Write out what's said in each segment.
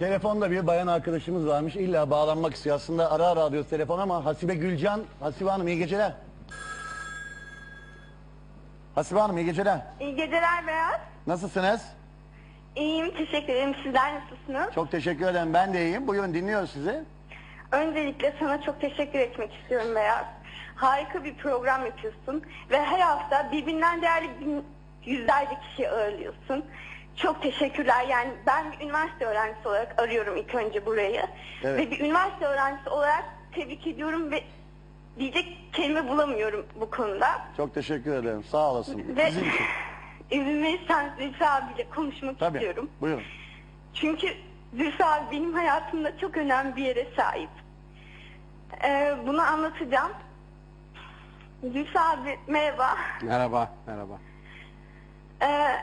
Telefonda bir bayan arkadaşımız varmış. İlla bağlanmak istiyor. Aslında ara ara arıyor telefon ama Hasibe Gülcan. Hasibe Hanım iyi geceler. Hasibe Hanım iyi geceler. İyi geceler Beyaz. Nasılsınız? İyiyim, teşekkür ederim. Sizler nasılsınız? Çok teşekkür ederim. Ben de iyiyim. Buyurun dinliyoruz sizi. Öncelikle sana çok teşekkür etmek istiyorum Beyaz. Harika bir program yapıyorsun ve her hafta birbirinden değerli bin, yüzlerce kişi ağırlıyorsun. Çok teşekkürler. Yani ben bir üniversite öğrencisi olarak arıyorum ilk önce burayı. Evet. Ve bir üniversite öğrencisi olarak tebrik ediyorum ve diyecek kelime bulamıyorum bu konuda. Çok teşekkür ederim. Sağ olasın. Ve Bizim için. izin verirsen Zülfü abiyle konuşmak Tabii. istiyorum. Buyurun. Çünkü Zülfü abi benim hayatımda çok önemli bir yere sahip. Ee, bunu anlatacağım. Zülfü abi merhaba. Merhaba, merhaba. Ee,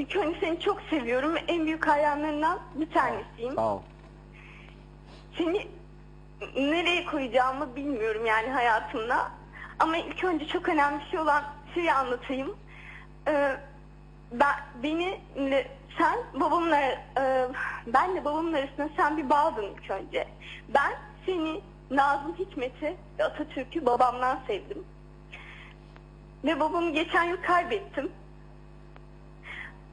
ilk önce seni çok seviyorum. En büyük hayranlarından bir tanesiyim. Sağ ol. Seni nereye koyacağımı bilmiyorum yani hayatımda. Ama ilk önce çok önemli bir şey olan şeyi anlatayım. Ee, ben beni sen babamla e, benle babamın arasında sen bir bağdın ilk önce. Ben seni Nazım Hikmet'i ve Atatürk'ü babamdan sevdim. Ve babamı geçen yıl kaybettim.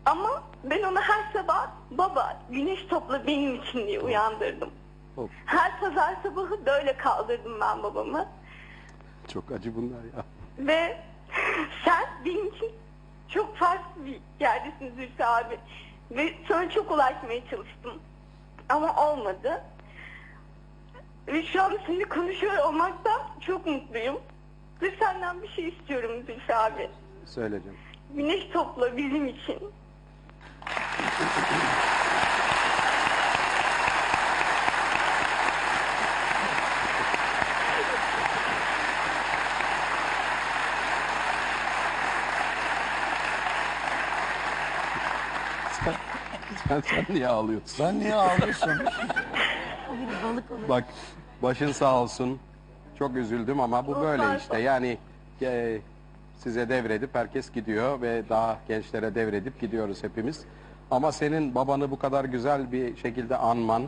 Ama ben onu her sabah baba güneş topla benim için diye uyandırdım. Of, Her pazar sabahı böyle kaldırdım ben babamı. çok acı bunlar ya. Ve sen benim için çok farklı bir yerdesin Zülfü abi. Ve sana çok ulaşmaya çalıştım. Ama olmadı. Ve şu an seninle konuşuyor olmaktan çok mutluyum. Ve senden bir şey istiyorum Zülfü abi. Söyleyeceğim. Güneş topla bizim için. Sen, sen niye ağlıyorsun? Sen niye ağlıyorsun? Bak, başın sağ olsun. Çok üzüldüm ama bu böyle işte. Yani e, size devredip herkes gidiyor ve daha gençlere devredip gidiyoruz hepimiz. Ama senin babanı bu kadar güzel bir şekilde anman,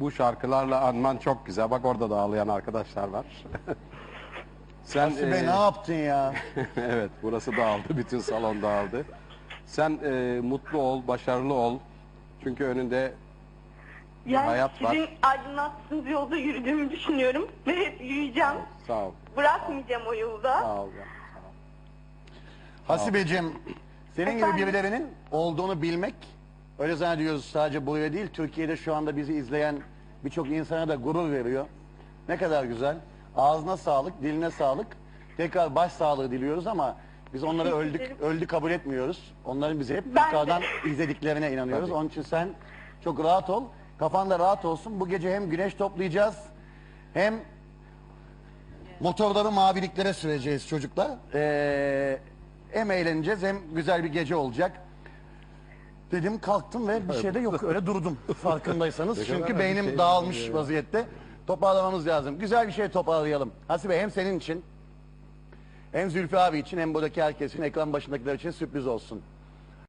bu şarkılarla anman çok güzel. Bak orada da ağlayan arkadaşlar var. Sen Hasibe e, ne yaptın ya? evet, burası dağıldı. Bütün salon dağıldı. Sen e, mutlu ol, başarılı ol. Çünkü önünde Yani hayat var. sizin aydınlattığınız yolda yürüdüğümü düşünüyorum. Ve hep yürüyeceğim. sağ ol. Bırakmayacağım o yolda. Sağ ol. ya, Sağ ol. Hasibeciğim, senin gibi Efendim? birilerinin olduğunu bilmek, öyle zannediyoruz sadece buraya değil, Türkiye'de şu anda bizi izleyen birçok insana da gurur veriyor. Ne kadar güzel. Ağzına sağlık, diline sağlık. Tekrar baş sağlığı diliyoruz ama biz onları öldük, öldü kabul etmiyoruz. Onların bizi hep Ben de. yukarıdan izlediklerine inanıyoruz. Tabii. Onun için sen çok rahat ol. Kafan da rahat olsun. Bu gece hem güneş toplayacağız, hem motorları maviliklere süreceğiz çocuklar. Ee, hem eğleneceğiz hem güzel bir gece olacak. Dedim kalktım ve bir şey de yok öyle durdum farkındaysanız. Çünkü beynim şey dağılmış vaziyette. Toparlamamız lazım. Güzel bir şey toparlayalım. Hasibe hem senin için hem Zülfü abi için hem buradaki herkesin ekran başındakiler için sürpriz olsun.